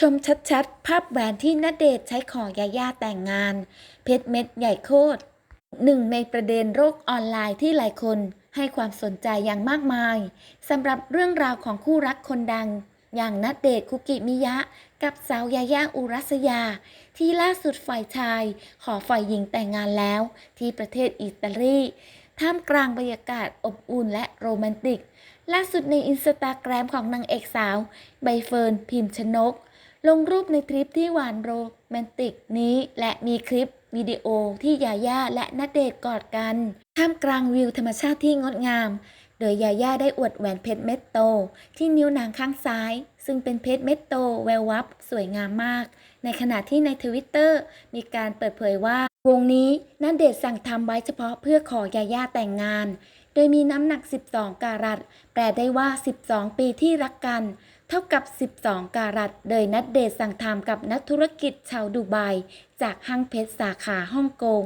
ชมชัดๆ ภาพแหวนที่ณเดชใช้ขอยาย่าแต่งงาน เพชรเม็ดใหญ่โคตรหนึ่งในประเด็นโลกออนไลน์ที่หลายคนให้ความสนใจอย่างมากมายสำหรับเรื่องราวของคู่รักคนดัง อย่างณเดชน์คุกิมิยะ กับสาวยาย่าอุรัสยา ที่ล่าสุดฝ่ายชาย ขอฝ่ายหญิงแต่งงานแล้ว ที่ประเทศอิตาลีท่ามกลางบรรยากาศอบอุ่นและโรแมนติก ล่าสุดในอินสตาแกรมของนางเอกสาว ใบเฟิร์นพิมพ์ชนก ลงรูปในทริปที่หวานโรแมนติกนี้และมีคลิปวิดีโอที่ยาย่าและณเดชน์กอดกัน ท่ามกลางวิวธรรมชาติที่งดงาม โดยยาย่าได้อวดแหวนเพชรเม็ดโต ที่นิ้วนางข้างซ้าย ซึ่งเป็นเพชรเม็ดโตแวววับสวยงามมาก ในขณะที่ในทวิตเตอร์มีการเปิดเผยว่า วงนี้ณเดชน์สั่งทำไว้เฉพาะเพื่อขอยาย่าแต่งงาน โดยมีน้ำหนัก 12 การัตแปลได้ว่า 12 ปีที่รักกัน เท่ากับ 12 การัตโดยนัดเดทสั่งทำกับนักธุรกิจชาวดูไบจากห้างเพชรสาขาฮ่องกง